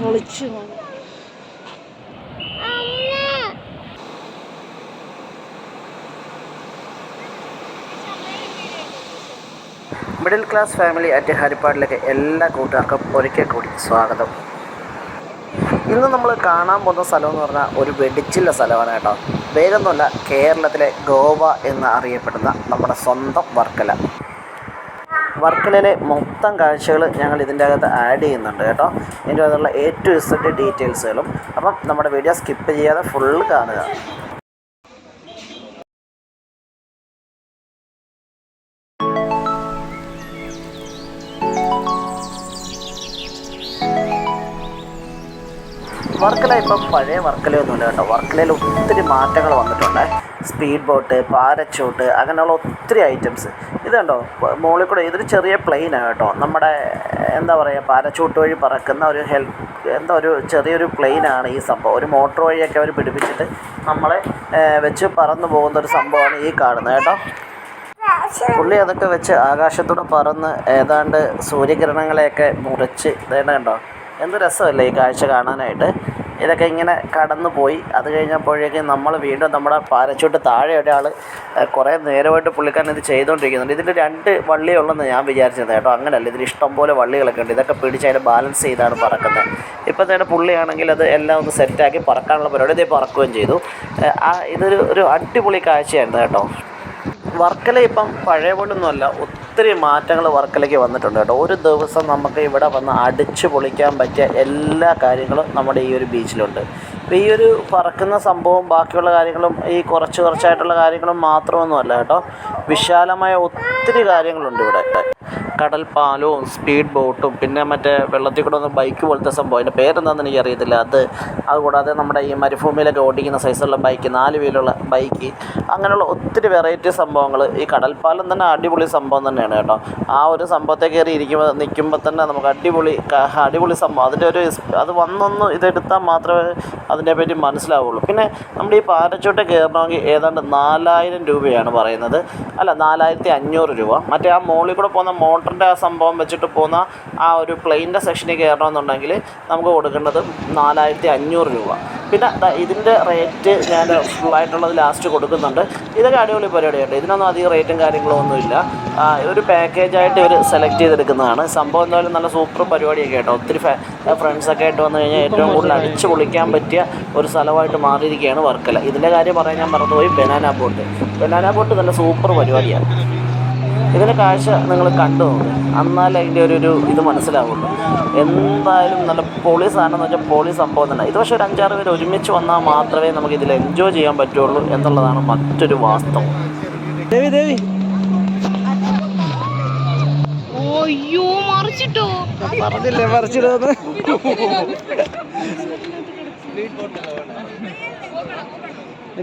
പൊളിച്ചു middle class family at ഹരിപ്പാടിലേക്ക് എല്ലാ കൂട്ടുകാർക്കും ഒരിക്കൽ കൂടി സ്വാഗതം. ഇന്ന് നമ്മൾ കാണാൻ പോകുന്ന സ്ഥലം എന്ന് പറഞ്ഞാൽ ഒരു വെടിച്ചില്ല സ്ഥലമാണ് കേട്ടോ. വേഗമൊന്നുമല്ല കേരളത്തിലെ ഗോവ എന്ന് അറിയപ്പെടുന്ന നമ്മുടെ സ്വന്തം വർക്കല. വർക്കലയിലെ മൊത്തം കാഴ്ചകൾ ഞങ്ങൾ ഇതിന്റെ അകത്ത് ആഡ് ചെയ്യുന്നുണ്ട് കേട്ടോ. ഇതിന്റെ അകത്തുള്ള എ ടു ഇസഡ് ഡീറ്റെയിൽസുകളും അപ്പം നമ്മുടെ വീഡിയോ സ്കിപ്പ് ചെയ്യാതെ ഫുള്ള് കാണുക. വർക്കല ഇപ്പം പഴയ വർക്കലയൊന്നുമില്ല കേട്ടോ. വർക്കലയിൽ ഒത്തിരി മാറ്റങ്ങൾ വന്നിട്ടുണ്ട്. സ്പീഡ് ബോട്ട് പാരച്ചൂട്ട് അങ്ങനെയുള്ള ഒത്തിരി ഐറ്റംസ് ഇത് കണ്ടോ? പ- മുകളിൽ കൂടെ ഇതൊരു ചെറിയ പ്ലെയിനാണ് കേട്ടോ. നമ്മുടെ എന്താ പറയുക പാരച്ചൂട്ട് വഴി പറക്കുന്ന ഒരു ഹെൽ എന്താ ഒരു ചെറിയൊരു പ്ലെയിനാണ് ഈ സംഭവം. ഒരു മോട്ടോർ വഴിയൊക്കെ അവർ പിടിപ്പിച്ചിട്ട് നമ്മളെ വെച്ച് പറന്നു പോകുന്ന ഒരു സംഭവമാണ് ഈ കാണുന്നത് കേട്ടോ. പുള്ളി അതൊക്കെ വെച്ച് ആകാശത്തൂടെ പറന്ന് ഏതാണ്ട് സൂര്യകിരണങ്ങളെയൊക്കെ മുറിച്ച് ഇതേണ്ട കണ്ടോ? എന്ത് രസമല്ലേ ഈ കാഴ്ച കാണാനായിട്ട്? ഇതൊക്കെ ഇങ്ങനെ കടന്നു പോയി അത് കഴിഞ്ഞപ്പോഴേക്കും നമ്മൾ വീണ്ടും നമ്മുടെ പാരച്ചൂട്ട് താഴെ ഒരാൾ കുറേ നേരമായിട്ട് പുള്ളിക്കാരൻ ഇത് ചെയ്തുകൊണ്ടിരിക്കുന്നുണ്ട്. ഇതിൽ രണ്ട് വള്ളിയുള്ളെന്ന് ഞാൻ വിചാരിച്ചത് കേട്ടോ. അങ്ങനെയല്ല ഇതിൽ ഇഷ്ടംപോലെ വള്ളികളൊക്കെ ഉണ്ട്. ഇതൊക്കെ പിടിച്ച് അതിൽ ബാലൻസ് ചെയ്താണ് പറക്കുന്നത്. ഇപ്പം തന്നെ പുള്ളിയാണെങ്കിൽ അത് എല്ലാം ഒന്ന് സെറ്റാക്കി പറക്കാനുള്ള പരിപാടി ഇതേ പറക്കുകയും ചെയ്തു. ആ ഇതൊരു ഒരു അടിപൊളി കാഴ്ചയായിരുന്നു കേട്ടോ. വർക്കല ഇപ്പം പഴയ പോലൊന്നുമല്ല ഒത്തിരി മാറ്റങ്ങൾ വർക്കലയ്ക്ക് വന്നിട്ടുണ്ട് കേട്ടോ. ഒരു ദിവസം നമുക്ക് ഇവിടെ വന്ന് അടിച്ചു പൊളിക്കാൻ പറ്റിയ എല്ലാ കാര്യങ്ങളും നമ്മുടെ ഈ ഒരു ബീച്ചിലുണ്ട്. അപ്പോൾ ഈ ഒരു പറക്കുന്ന സംഭവം ബാക്കിയുള്ള കാര്യങ്ങളും ഈ കുറച്ച് കുറച്ചായിട്ടുള്ള കാര്യങ്ങളും മാത്രമൊന്നുമല്ല കേട്ടോ. വിശാലമായ ഒത്തിരി കാര്യങ്ങളുണ്ട് ഇവിടെ. കടൽപ്പാലവും സ്പീഡ് ബോട്ടും പിന്നെ മറ്റേ വെള്ളത്തിൽ കൂടെ ഒന്ന് ബൈക്ക് പോലത്തെ സംഭവം. അതിന്റെ പേരെന്താണെന്ന് എനിക്കറിയത്തില്ല. അത് അതുകൂടാതെ നമ്മുടെ ഈ മരുഭൂമിയിലൊക്കെ ഓടിക്കുന്ന സൈസുള്ള ബൈക്ക് നാല് വീലുള്ള ബൈക്ക് അങ്ങനെയുള്ള ഒത്തിരി വെറൈറ്റി സംഭവങ്ങൾ ഈ കടൽപ്പാലം തന്നെ അടിപൊളി സംഭവം തന്നെയാണ് കേട്ടോ. ആ ഒരു സംഭവത്തെ കയറി ഇരിക്കുമ്പോൾ നിൽക്കുമ്പോൾ തന്നെ നമുക്ക് അടിപൊളി അടിപൊളി സംഭവം. അതിന്റെ ഒരു അത് വന്നൊന്ന് ഇതെടുത്താൽ മാത്രമേ അതിനെ പറ്റി മനസ്സിലാവുള്ളൂ. പിന്നെ നമ്മുടെ ഈ പാരച്ചൂട്ട് കയറണമെങ്കിൽ ഏതാണ്ട് നാലായിരം രൂപയാണ് പറയുന്നത്. അല്ല നാലായിരത്തി അഞ്ഞൂറ് രൂപ. മറ്റേ ആ മോളിൽ കൂടെ പോകുന്ന മോട്ടറിന്റെ ആ സംഭവം വെച്ചിട്ട് പോകുന്ന ആ ഒരു പ്ലെയിന്റെ സെക്ഷനിൽ കയറണമെന്നുണ്ടെങ്കിൽ നമുക്ക് കൊടുക്കേണ്ടത് നാലായിരത്തി അഞ്ഞൂറ് രൂപ. പിന്നെ ഇതിന്റെ റേറ്റ് ഞാൻ ഫുള്ളായിട്ടുള്ളത് ലാസ്റ്റ് കൊടുക്കുന്നുണ്ട്. ഇതൊക്കെ അടിപൊളി പരിപാടിയാണ് ഇതിനൊന്നും അധികം റേറ്റും കാര്യങ്ങളും ഒന്നുമില്ല. ഒരു പാക്കേജായിട്ട് ഇവർ സെലക്ട് ചെയ്തെടുക്കുന്നതാണ്. സംഭവം എന്തായാലും നല്ല സൂപ്പർ പരിപാടിയൊക്കെ കേട്ടോ. ഒത്തിരി ഫ്രണ്ട്സൊക്കെ ആയിട്ട് വന്നു കഴിഞ്ഞാൽ ഏറ്റവും കൂടുതൽ അടിച്ച് പൊളിക്കാൻ പറ്റിയ ഒരു സ്ഥലമായിട്ട് മാറിയിരിക്കുകയാണ് വർക്കല. ഇതിന്റെ കാര്യം പറയാൻ ഞാൻ മറന്നുപോയി. Banana boat. ബനാന ബോട്ട് നല്ല സൂപ്പർ പരിപാടിയാണ്. ഇതിന്റെ കാഴ്ച നിങ്ങൾ കണ്ടു. നോക്ക് എന്നാലേ അതിന്റെ ഒരു ഒരു ഇത് മനസ്സിലാവുള്ളൂ. എന്തായാലും നല്ല പൊളി സാധനം എന്ന് വെച്ചാൽ പൊളി സംഭവം തന്നെ. ഇത് പക്ഷേ ഒരു അഞ്ചാറ് പേര് ഒരുമിച്ച് വന്നാൽ മാത്രമേ നമുക്ക് ഇതിൽ എൻജോയ് ചെയ്യാൻ പറ്റുള്ളൂ എന്നുള്ളതാണ് മറ്റൊരു വാസ്തവം. ദേവി ദേവി. അയ്യോ മറിച്ചിട്ടോ? പറഞ്ഞില്ലേ മറിച്ചിടുമെന്ന്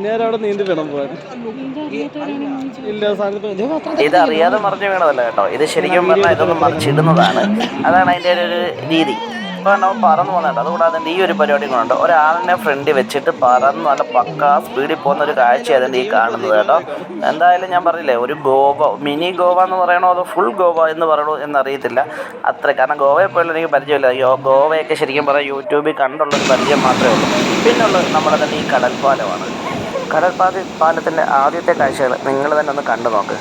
നേരെ അവിടെ നീന്തി വേണം പോകാൻ ഇല്ല ഇത് അറിയാതെ മറിഞ്ഞു വീണതല്ല കേട്ടോ. ഇത് ശരിക്കും പറഞ്ഞാൽ ഇതൊന്നും മറിച്ചിടുന്നതാണ്. അതാണ് അതിന്റെ ഒരു രീതി. ഇപ്പോൾ നമ്മൾ പറന്ന് പോകുന്നുണ്ട്. അതുകൂടാതെ ഈ ഒരു പരിപാടി കൊണ്ടുണ്ട് ഒരാളിനെ ഫ്രണ്ടിൽ വെച്ചിട്ട് പറന്ന് നല്ല പക്കാ സ്പീഡിൽ പോകുന്ന ഒരു കാഴ്ച അതിന്റെ ഈ കാണുന്നത് കേട്ടോ. എന്തായാലും ഞാൻ പറഞ്ഞില്ലേ ഒരു ഗോവ മിനി ഗോവ എന്ന് പറയണോ അതോ ഫുൾ ഗോവ എന്ന് പറയണോ എന്നറിയത്തില്ല. അത്ര കാരണം ഗോവയെ പോലും എനിക്ക് പരിചയമില്ല. യോ ഗോവയൊക്കെ ശരിക്കും പറയാം യൂട്യൂബിൽ കണ്ടുള്ളൊരു പരിചയം മാത്രമേ ഉള്ളൂ. പിന്നുള്ളത് നമ്മുടെ തന്നെ ഈ കടൽപ്പാലമാണ്. കടൽപ്പാല പാലത്തിന്റെ ആദ്യത്തെ കാഴ്ചകൾ നിങ്ങൾ തന്നെ ഒന്ന് കണ്ടു നോക്ക്.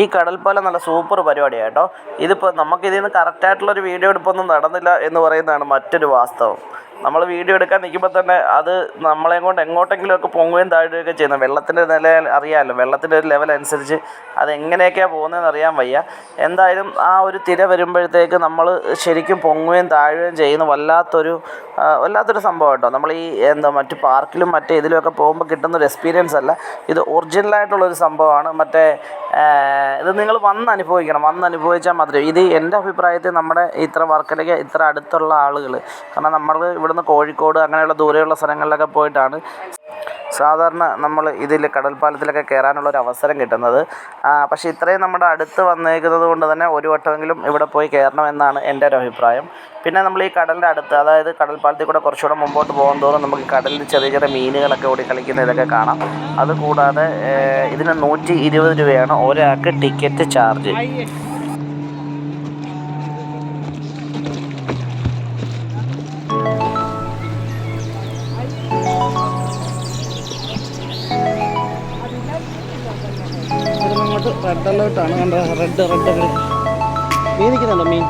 ഈ കടൽപ്പാലം നല്ല സൂപ്പർ പരിപാടിയാണ് കേട്ടോ ഇതിപ്പോൾ നമുക്കിതിൽ നിന്ന് കറക്റ്റായിട്ടുള്ളൊരു വീഡിയോ എടുപ്പൊന്നും നടന്നില്ല എന്ന് പറയുന്നതാണ് മറ്റൊരു വാസ്തവം. നമ്മൾ വീഡിയോ എടുക്കാൻ നിൽക്കുമ്പോൾ തന്നെ അത് നമ്മളെ കൊണ്ട് എങ്ങോട്ടെങ്കിലുമൊക്കെ പൊങ്ങുകയും താഴുകയൊക്കെ ചെയ്യുന്നത് വെള്ളത്തിന്റെ നില അറിയാമല്ലോ വെള്ളത്തിന്റെ ഒരു ലെവൽ അനുസരിച്ച് അത് എങ്ങനെയൊക്കെയാണ് പോകുന്നതെന്ന് അറിയാൻ വയ്യ. എന്തായാലും ആ ഒരു തിര വരുമ്പോഴത്തേക്ക് നമ്മൾ ശരിക്കും പൊങ്ങുകയും താഴുകയും ചെയ്യുന്ന വല്ലാത്തൊരു വല്ലാത്തൊരു സംഭവം കേട്ടോ. നമ്മൾ ഈ എന്താ മറ്റ് പാർക്കിലും മറ്റേ ഇതിലുമൊക്കെ പോകുമ്പോൾ കിട്ടുന്ന ഒരു എക്സ്പീരിയൻസ് അല്ല. ഇത് ഒറിജിനലായിട്ടുള്ളൊരു സംഭവമാണ്. മറ്റേ ഇത് നിങ്ങൾ വന്ന് അനുഭവിക്കണം. വന്ന് അനുഭവിച്ചാൽ മാത്രമേ ഇത് എന്റെ അഭിപ്രായത്തിൽ നമ്മുടെ ഇത്ര വർക്കിലേക്ക് ഇത്ര അടുത്തുള്ള ആളുകൾ കാരണം നമ്മൾ ഇവിടുന്ന് കോഴിക്കോട് അങ്ങനെയുള്ള ദൂരെയുള്ള സ്ഥലങ്ങളിലൊക്കെ പോയിട്ടാണ് സാധാരണ നമ്മൾ ഇതിൽ കടൽപ്പാലത്തിലൊക്കെ കയറാനുള്ള ഒരു അവസരം കിട്ടുന്നത്. പക്ഷേ ഇത്രയും നമ്മുടെ അടുത്ത് വന്നേക്കുന്നത് കൊണ്ട് തന്നെ ഒരു വട്ടമെങ്കിലും ഇവിടെ പോയി കയറണമെന്നാണ് എന്റെ ഒരു അഭിപ്രായം. പിന്നെ നമ്മൾ ഈ കടലിന്റെ അടുത്ത് അതായത് കടൽപ്പാലത്തിൽ കൂടെ കുറച്ചുകൂടെ മുമ്പോട്ട് പോകും തോറും നമുക്ക് കടലിൽ ചെറിയ ചെറിയ മീനുകളൊക്കെ ഓടി കളിക്കുന്ന ഇതൊക്കെ കാണാം. അതുകൂടാതെ ഇതിന് നൂറ്റി ഇരുപത് രൂപയാണ് ഒരാൾക്ക് ടിക്കറ്റ് ചാർജ്. റെഡ് കണ്ടത് കണ്ട റെഡ് റെഡ് മീൻ നിൽക്കുന്നുണ്ടോ മീൻ?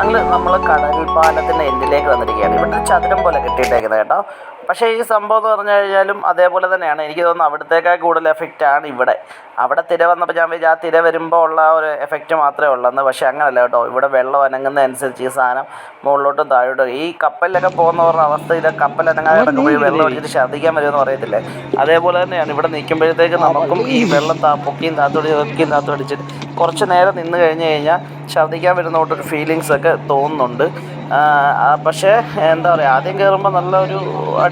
അങ്ങനെ നമ്മൾ കടൽ പാലത്തിന്റെ എൻഡിലേക്ക് വന്നിരിക്കുകയാണ്. ഇവിടെ ചതുരം പോലെ കെട്ടിയിട്ടേക്കുന്നത് കേട്ടോ. പക്ഷേ ഈ സംഭവം എന്ന് പറഞ്ഞു കഴിഞ്ഞാലും അതേപോലെ തന്നെയാണ്. എനിക്ക് തോന്നുന്നു അവിടത്തേക്കാൾ കൂടുതൽ എഫക്റ്റ് ആണ് ഇവിടെ. അവിടെ തിര വന്നപ്പോൾ ഞാൻ വിചാരിച്ചു ആ തിര വരുമ്പോൾ ഉള്ള ഒരു എഫക്റ്റ് മാത്രമേ ഉള്ളെന്ന് പക്ഷേ അങ്ങനല്ല കേട്ടോ. ഇവിടെ വെള്ളം അനങ്ങുന്ന അനുസരിച്ച് ഈ സാധനം മുകളിലോട്ടും താഴോട്ടും ഈ കപ്പലിലൊക്കെ പോകുന്നവരുടെ അവസ്ഥ ഇത് കപ്പൽ അനങ്ങാതെ കിടക്കുമ്പോൾ ഈ വെള്ളം അടിച്ചിട്ട് ഛർദ്ദിക്കാൻ വരുമെന്ന് പറയത്തില്ലേ? അതേപോലെ തന്നെയാണ്. ഇവിടെ നിൽക്കുമ്പോഴത്തേക്ക് നമുക്കും ഈ വെള്ളം താ പൊക്കിയും താത്തോടി ഒക്കെയും താത്തോടിച്ചിട്ട് കുറച്ച് നേരം നിന്ന് കഴിഞ്ഞ് കഴിഞ്ഞാൽ ഛർദ്ദിക്കാൻ വരുന്ന കൂട്ടൊരു ഫീലിങ്സൊക്കെ തോന്നുന്നുണ്ട്. പക്ഷേ എന്താ പറയുക ആദ്യം കയറുമ്പോൾ നല്ലൊരു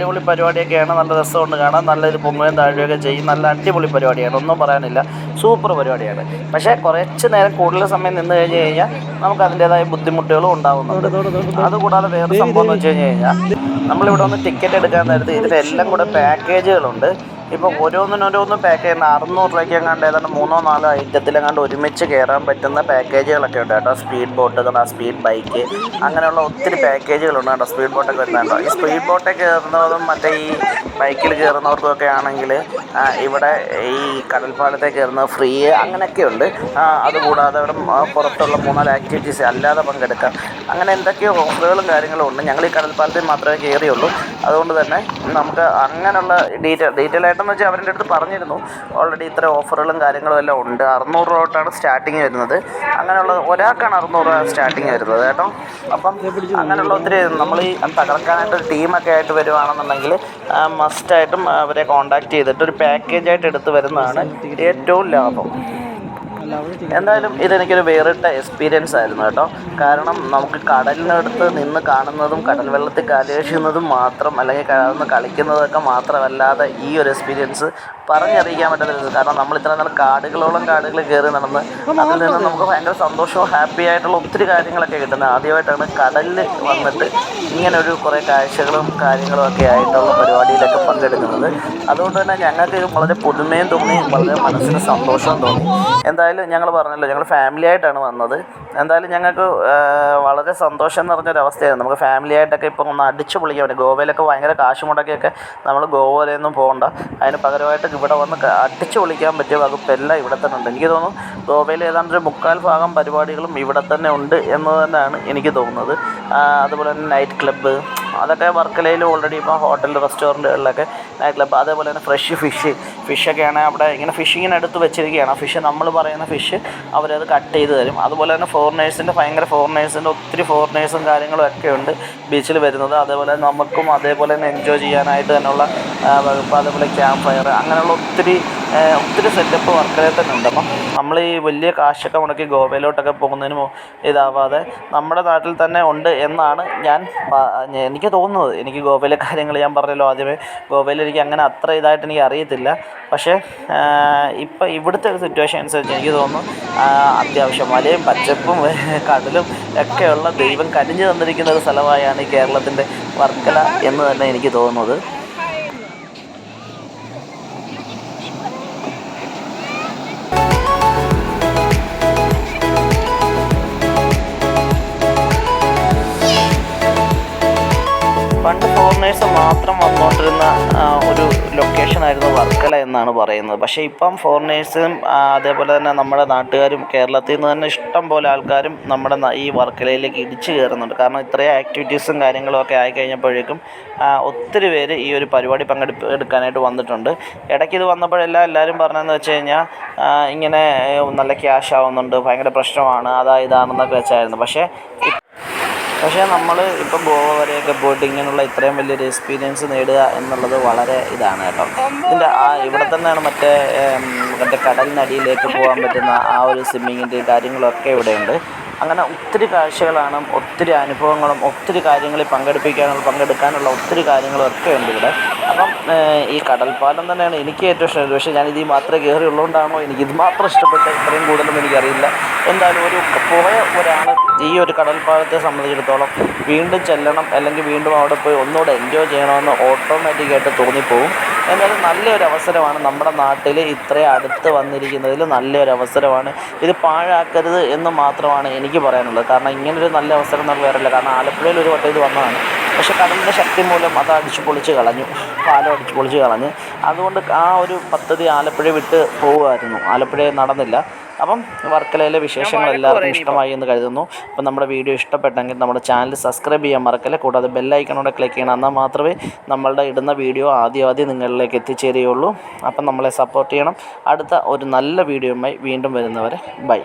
അടിപൊളി പരിപാടിയൊക്കെയാണ് നല്ല രസമുണ്ട് കാണാൻ. നല്ലൊരു പൊങ്ങുകയും താഴുകയൊക്കെ ചെയ്യും. നല്ല അടിപൊളി പരിപാടിയാണ്. ഒന്നും പറയാനില്ല. സൂപ്പർ പരിപാടിയാണ്. പക്ഷേ കുറച്ച് നേരം കൂടുതൽ സമയം നിന്ന് കഴിഞ്ഞ് കഴിഞ്ഞാൽ നമുക്ക് അതിന്റെതായ ബുദ്ധിമുട്ടുകളും ഉണ്ടാകുന്നുണ്ട് അതുകൂടാതെ വേറെ സംഭവം എന്ന് വെച്ച് കഴിഞ്ഞ് കഴിഞ്ഞാൽ നമ്മളിവിടെ വന്ന് ടിക്കറ്റ് എടുക്കാൻ നേരത്ത് ഇതിലെല്ലാം കൂടെ പാക്കേജുകളുണ്ട്. ഇപ്പോൾ ഓരോന്നിനോരോന്നും പാക്കേജ് അറുന്നൂറ് രൂപയ്ക്ക് എങ്ങാണ്ട് ഏതാണ്ട് മൂന്നോ നാലോ ഐറ്റത്തിലെങ്ങാണ്ട് ഒരുമിച്ച് കയറാൻ പറ്റുന്ന പാക്കേജുകളൊക്കെ ഉണ്ട് കേട്ടോ. സ്പീഡ് ബോട്ട് സ്പീഡ് ബൈക്ക് അങ്ങനെയുള്ള ഒത്തിരി പാക്കേജുകളുണ്ട് കേട്ടോ. സ്പീഡ് ബോട്ടൊക്കെ വരുന്നുണ്ടോ ഈ സ്പീഡ് ബോട്ടിൽ കയറുന്നതും മറ്റേ ഈ ബൈക്കിൽ കയറുന്നവർക്കൊക്കെ ആണെങ്കിൽ ഇവിടെ ഈ കടൽപ്പാലത്തെ കയറുന്നത് ഫ്രീ അങ്ങനെയൊക്കെ ഉണ്ട്. ആ, അതുകൂടാതെ അവിടെ പുറത്തുള്ള മൂന്നാൽ ആക്ടിവിറ്റീസ് അല്ലാതെ പങ്കെടുക്കാം. അങ്ങനെ എന്തൊക്കെയോ ഓഫറുകളും കാര്യങ്ങളും ഉണ്ട്. ഞങ്ങൾ ഈ കടൽപ്പാലത്തിൽ മാത്രമേ കയറിയുള്ളൂ അതുകൊണ്ട് തന്നെ നമുക്ക് അങ്ങനെയുള്ള ഡീറ്റെയിൽ ഡീറ്റെയിൽ ആയിട്ടെന്ന് വെച്ചാൽ അവരുടെ അടുത്ത് പറഞ്ഞിരുന്നു. ഓൾറെഡി ഇത്ര ഓഫറുകളും കാര്യങ്ങളും എല്ലാം ഉണ്ട്. അറുന്നൂറ് രൂപ തൊട്ടാണ് സ്റ്റാർട്ടിങ് വരുന്നത്. അങ്ങനെയുള്ള ഒരാൾക്കാണ് അറുന്നൂറ് രൂപ സ്റ്റാർട്ടിങ് വരുന്നത് കേട്ടോ. അപ്പം അങ്ങനെയുള്ള ഒത്തിരി നമ്മൾ ഈ തകർക്കാനായിട്ട് ഒരു ടീമൊക്കെ ആയിട്ട് വരുവാണെന്നുണ്ടെങ്കിൽ മസ്റ്റായിട്ടും അവരെ കോൺടാക്ട് ചെയ്തിട്ട് ഒരു പാക്കേജായിട്ട് എടുത്ത് വരുന്നതാണ് ഏറ്റവും ലാഭം. എന്തായാലും ഇതെനിക്കൊരു വേറിട്ട എക്സ്പീരിയൻസ് ആയിരുന്നു കേട്ടോ. കാരണം നമുക്ക് കടലിനടുത്ത് നിന്ന് കാണുന്നതും കടൽ വെള്ളത്തിൽ കാലുവീശുന്നതും മാത്രം അല്ലെങ്കിൽ കടന്ന് കളിക്കുന്നതൊക്കെ മാത്രമല്ലാതെ ഈ ഒരു എക്സ്പീരിയൻസ് പറഞ്ഞറിയിക്കാൻ പറ്റുന്നില്ല കാരണം നമ്മൾ ഇത്ര നല്ല കാടുകളോളം കാടുകൾ കയറി നടന്ന് അതിൽ നിന്ന് നമുക്ക് ഭയങ്കര സന്തോഷവും ഹാപ്പി ആയിട്ടുള്ള ഒത്തിരി കാര്യങ്ങളൊക്കെ കിട്ടുന്നത്. ആദ്യമായിട്ടാണ് കടലിൽ വന്നിട്ട് ഇങ്ങനെ ഒരു കുറേ കാഴ്ചകളും കാര്യങ്ങളും ഒക്കെ ആയിട്ടുള്ള പരിപാടിയിലൊക്കെ പങ്കെടുക്കുന്നത്. അതുകൊണ്ട് തന്നെ ഞങ്ങൾക്ക് വളരെ പുതുമയും തോന്നി വളരെ മനസ്സിന് സന്തോഷവും തോന്നി. എന്തായാലും ഞങ്ങൾ പറഞ്ഞല്ലോ ഞങ്ങൾ ഫാമിലി ആയിട്ടാണ് വന്നത്. എന്തായാലും ഞങ്ങൾക്ക് വളരെ സന്തോഷം എന്ന് പറഞ്ഞൊരു അവസ്ഥയായിരുന്നു നമുക്ക് ഫാമിലി ആയിട്ടൊക്കെ ഇപ്പം ഒന്ന് അടിച്ചു പൊളിക്കാൻ പറ്റും. ഗോവയിലൊക്കെ ഭയങ്കര കാശ് മുടക്കിയൊക്കെ നമ്മൾ ഗോവയിലൊന്നും പോകണ്ട അതിന് പകരമായിട്ട് ഇവിടെ വന്ന് അടിച്ചു പൊളിക്കാൻ പറ്റിയ വകുപ്പെല്ലാം ഇവിടെ തന്നെ ഉണ്ട്. എനിക്ക് തോന്നുന്നു ഗോവയിൽ ഏതാണ്ട് ഒരു മുക്കാൽ ഭാഗം പരിപാടികളും ഇവിടെ തന്നെ ഉണ്ട് എന്ന് തന്നെയാണ് എനിക്ക് തോന്നുന്നത്. അതുപോലെ തന്നെ നൈറ്റ് ക്ലബ്ബ് അതൊക്കെ വർക്കലയിൽ ഓൾറെഡി ഇപ്പോൾ ഹോട്ടൽ റെസ്റ്റോറന്റുകളിലൊക്കെ നൈറ്റ് ക്ലബ്ബ് അതേപോലെ തന്നെ ഫ്രഷ് ഫിഷ് ഫിഷൊക്കെയാണ് അവിടെ ഇങ്ങനെ ഫിഷിങ്ങിന് എടുത്ത് വെച്ചിരിക്കുകയാണ്. ഫിഷ് നമ്മൾ പറയുന്ന ഫിഷ് അവരത് കട്ട് ചെയ്ത് തരും. അതുപോലെ തന്നെ ഫോറിനേഴ്സിന്റെ ഭയങ്കര ഫോറിനേഴ്സിന്റെ ഒത്തിരി ഫോറിനേഴ്സും കാര്യങ്ങളും ഒക്കെ ഉണ്ട് ബീച്ചിൽ വരുന്നത്. അതേപോലെ നമുക്കും അതേപോലെ തന്നെ എൻജോയ് ചെയ്യാനായിട്ട് തന്നെയുള്ള വകുപ്പ് അതേപോലെ ക്യാമ്പ് ഫയർ അങ്ങനെയുള്ള ഒത്തിരി ഒത്തിരി സെറ്റപ്പ് വർക്കലയിൽ തന്നെ ഉണ്ട്. അപ്പം നമ്മൾ ഈ വലിയ കാശൊക്കെ മുടക്കി ഗോവയിലോട്ടൊക്കെ പോകുന്നതിന് ഇതാവാതെ നമ്മുടെ നാട്ടിൽ തന്നെ ഉണ്ട് എന്നാണ് ഞാൻ എനിക്ക് തോന്നുന്നത്. എനിക്ക് ഗോവയിലെ കാര്യങ്ങൾ ഞാൻ പറഞ്ഞല്ലോ ആദ്യമേ. ഗോവയിൽ എനിക്ക് അങ്ങനെ അത്ര ഇതായിട്ട് എനിക്ക് അറിയത്തില്ല. പക്ഷേ ഇപ്പം ഇവിടുത്തെ ഒരു സിറ്റുവേഷൻ അനുസരിച്ച് എനിക്ക് തോന്നുന്നു അത്യാവശ്യം മലയും പച്ചപ്പും കടലും ഒക്കെയുള്ള ദൈവം കനിഞ്ഞു തന്നിരിക്കുന്ന ഒരു സ്ഥലമായാണ് ഈ കേരളത്തിന്റെ വർക്കല എന്ന് തന്നെ എനിക്ക് തോന്നുന്നത്. വന്നുകൊണ്ടിരുന്ന ഒരു ലൊക്കേഷനായിരുന്നു വർക്കല എന്നാണ് പറയുന്നത്. പക്ഷേ ഇപ്പം ഫോറിനേഴ്സും അതേപോലെ തന്നെ നമ്മുടെ നാട്ടുകാരും കേരളത്തിൽ നിന്ന് തന്നെ ഇഷ്ടം പോലെ ആൾക്കാരും നമ്മുടെ ഈ വർക്കലയിലേക്ക് ഇടിച്ചു കയറുന്നുണ്ട്. കാരണം ഇത്രയും ആക്ടിവിറ്റീസും കാര്യങ്ങളും ഒക്കെ ആയിക്കഴിഞ്ഞപ്പോഴേക്കും ഒത്തിരി പേര് ഈ ഒരു പരിപാടി പങ്കെടുപ്പ് എടുക്കാനായിട്ട് വന്നിട്ടുണ്ട്. ഇടയ്ക്ക് ഇത് വന്നപ്പോഴെല്ലാം എല്ലാവരും പറഞ്ഞതെന്ന് വെച്ച് കഴിഞ്ഞാൽ ഇങ്ങനെ നല്ല ക്യാഷ് ആവുന്നുണ്ട് ഭയങ്കര പ്രശ്നമാണ് അതാ ഇതാണെന്നൊക്കെ വെച്ചായിരുന്നു. പക്ഷേ പക്ഷേ നമ്മൾ ഇപ്പോൾ ഗോവ വരെയൊക്കെ പോയിട്ട് ഇങ്ങനെയുള്ള ഇത്രയും വലിയൊരു എക്സ്പീരിയൻസ് നേടുക എന്നുള്ളത് വളരെ ഇതാണ് കേട്ടോ. ഇതിന്റെ ആ ഇവിടെ തന്നെയാണ് മറ്റേ മറ്റേ കടലിനടിയിലേക്ക് പോകാൻ പറ്റുന്ന ആ ഒരു സ്വിമ്മിങ്ങിന്റെ കാര്യങ്ങളൊക്കെ ഇവിടെയുണ്ട്. അങ്ങനെ ഒത്തിരി കാഴ്ചകളാണ് ഒത്തിരി അനുഭവങ്ങളും ഒത്തിരി കാര്യങ്ങളിൽ പങ്കെടുപ്പിക്കാനുള്ള പങ്കെടുക്കാനുള്ള ഒത്തിരി കാര്യങ്ങളും ഒക്കെ ഉണ്ട് ഇവിടെ. അപ്പം ഈ കടൽപ്പാലം തന്നെയാണ് എനിക്ക് ഏറ്റവും ഇഷ്ടം. പക്ഷേ ഞാൻ ഇതിൽ മാത്രമേ കയറിയുള്ളതുകൊണ്ടാണോ എനിക്ക് ഇത് മാത്രം ഇഷ്ടപ്പെട്ട ഇത്രയും കൂടുതലൊന്നും എനിക്കറിയില്ല. എന്തായാലും ഒരു പോയ ഒരാൾ ഈ ഒരു കടൽപ്പാലത്തെ സംബന്ധിച്ചിടത്തോളം വീണ്ടും ചെല്ലണം അല്ലെങ്കിൽ വീണ്ടും അവിടെ പോയി ഒന്നുകൂടെ എൻജോയ് ചെയ്യണമെന്ന് ഓട്ടോമാറ്റിക്കായിട്ട് തോന്നിപ്പോവും എന്നാലും നല്ലൊരു അവസരമാണ് നമ്മുടെ നാട്ടിൽ ഇത്രയും അടുത്ത് വന്നിരിക്കുന്നതിൽ നല്ലൊരു അവസരമാണ്. ഇത് പാഴാക്കരുത് എന്ന് മാത്രമാണ് എനിക്ക് പറയാനുള്ളത്. കാരണം ഇങ്ങനൊരു നല്ല അവസരം നമ്മൾ വേറില്ല കാരണം ആലപ്പുഴയിൽ ഒരു വട്ടം ഇത് വന്നതാണ്. പക്ഷെ കടലിന്റെ ശക്തി മൂലം അത് അടിച്ചു പൊളിച്ച് കളഞ്ഞു. പാലം അടിച്ചു പൊളിച്ച് കളഞ്ഞ്. അതുകൊണ്ട് ആ ഒരു പദ്ധതി ആലപ്പുഴ വിട്ട് പോവുമായിരുന്നു ആലപ്പുഴ നടന്നില്ല. അപ്പം വർക്കലയിലെ വിശേഷങ്ങൾ എല്ലാവർക്കും ഇഷ്ടമായി എന്ന് കരുതുന്നു. അപ്പം നമ്മുടെ വീഡിയോ ഇഷ്ടപ്പെട്ടെങ്കിൽ നമ്മുടെ ചാനൽ സബ്സ്ക്രൈബ് ചെയ്യാൻ മറക്കല്ലേ? കൂടാതെ ബെല്ലൈക്കണോടെ ക്ലിക്ക് ചെയ്യണം. എന്നാൽ മാത്രമേ നമ്മളുടെ ഇടുന്ന വീഡിയോ ആദ്യം ആദ്യം നിങ്ങളിലേക്ക് എത്തിച്ചേരുകയുള്ളൂ. അപ്പം നമ്മളെ സപ്പോർട്ട് ചെയ്യണം. അടുത്ത ഒരു നല്ല വീഡിയോയുമായി വീണ്ടും വരുന്നവരെ. ബൈ